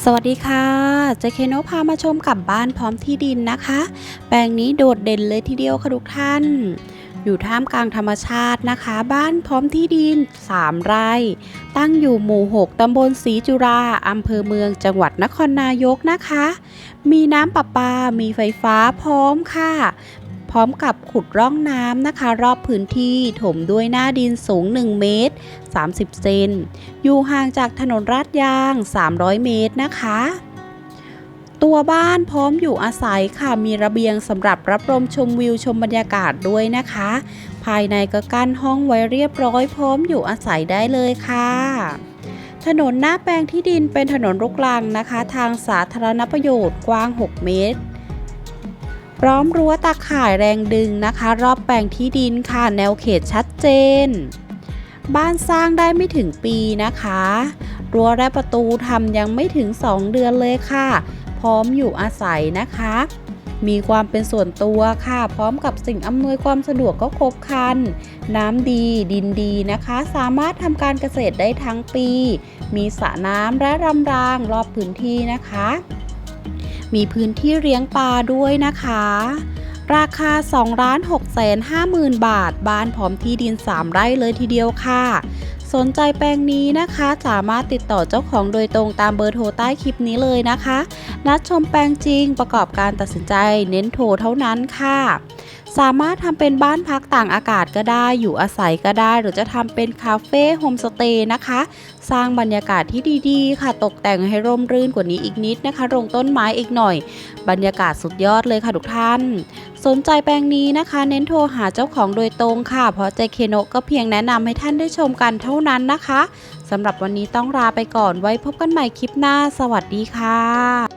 สวัสดีค่ะ เจเคโนพามาชมกับบ้านพร้อมที่ดินนะคะ แปลงนี้โดดเด่นเลยทีเดียวค่ะทุกท่าน อยู่ท่ามกลางธรรมชาตินะคะ บ้านพร้อมที่ดิน 3 ไร่ ตั้งอยู่หมู่ 6 ตำบลศรีจุฬาอำเภอเมืองจังหวัดนครนายกนะคะ มีน้ำประปา มีไฟฟ้าพร้อมค่ะ พร้อมกับขุดร่องน้ำนะคะ รอบพื้นที่ถมด้วยหน้าดินสูง 1 เมตร 30 เซน อยู่ห่างจากถนนลาดยาง 300 เมตรนะคะ ตัวบ้านพร้อมอยู่อาศัยค่ะ มีระเบียงสำหรับรับลมชมวิวชมบรรยากาศด้วยนะคะ ภายในก็กั้นห้องไว้เรียบร้อย พร้อมอยู่อาศัยได้เลยค่ะถนนหน้าแปลงที่ดินเป็นถนนลูกรังนะคะ ทางสาธารณประโยชน์กว้าง 6 เมตร พร้อมรั้วตาข่ายแรงดึงนะคะ รอบแปลงที่ดินค่ะแนวเขตชัดเจน บ้านสร้างได้ไม่ถึงปีนะคะ รั้วและประตูทำยังไม่ถึง 2 เดือนเลยค่ะ พร้อมอยู่อาศัยนะคะ มีความเป็นส่วนตัวค่ะ พร้อมกับสิ่งอำนวยความสะดวกก็ครบครัน น้ำดีดินดีนะคะ สามารถทำการเกษตรได้ทั้งปี มีสระน้ำและรำรางรอบพื้นที่นะคะ มีพื้นที่เลี้ยงปลาด้วยนะคะ ราคา2ล้าน6แสน5หมื่นบาท บ้านพร้อมที่ดิน 3 ไร่เลยทีเดียวค่ะ สนใจแปลงนี้นะคะ สามารถติดต่อเจ้าของโดยตรงตามเบอร์โทรใต้คลิปนี้เลยนะคะ นัดชมแปลงจริงประกอบการตัดสินใจเน้นโทรเท่านั้นค่ะ สามารถทำเป็นบ้านพักต่างอากาศก็ได้ อยู่อาศัยก็ได้ หรือจะทำเป็นคาเฟ่โฮมสเตย์นะคะ สร้างบรรยากาศที่ดีๆ ค่ะ ตกแต่งให้ร่มรื่นกว่านี้อีกนิดนะคะลงต้นไม้อีกหน่อย บรรยากาศสุดยอดเลยค่ะทุกท่าน สนใจแปลงนี้นะคะ เน้นโทรหาเจ้าของโดยตรงค่ะ เพราะเจเคโนก็เพียงแนะนำให้ท่านได้ชมกันเท่านั้นนะคะสำหรับวันนี้ต้องลาไปก่อนไว้พบกันใหม่คลิปหน้า สวัสดีค่ะ